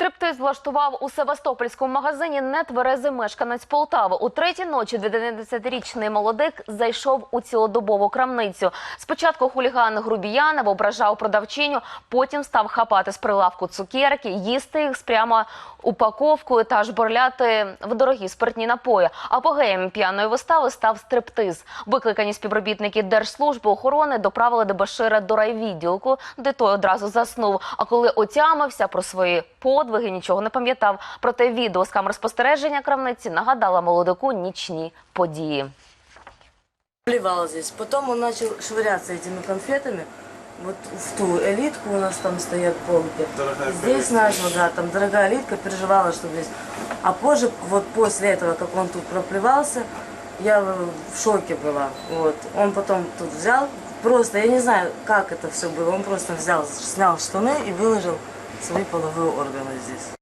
Стриптиз влаштував у Севастопольському магазині нетверезий мешканець Полтави. У третій ночі 19-річний молодик зайшов у цілодобову крамницю. Спочатку хуліган грубіянив, ображав продавчиню, потім став хапати з прилавку цукерки, їсти їх прямо упаковкою та жбурляти в дорогі спиртні напої. Апогеєм п'яної вистави став стриптиз. Викликані співробітники Держслужби охорони доправили Дебашира до райвідділку, де той одразу заснув. А коли отямився про свої подвиги, нічого не пам'ятав. Проте відео з камер спостереження крамниці нагадала молодику нічні події. Плевал здесь. Потом он начал швыряться этими конфетами. Вот в ту элитку у нас там стоят полки. Дорогая И здесь начал, да, там дорогая элитка, переживала, что здесь. А позже, вот после этого, как он тут проплевался, я в шоке была. Вот. Он потом тут взял, просто, я не знаю, как это все было, он просто взял, снял штаны и выложил Swipe on the whole organize this.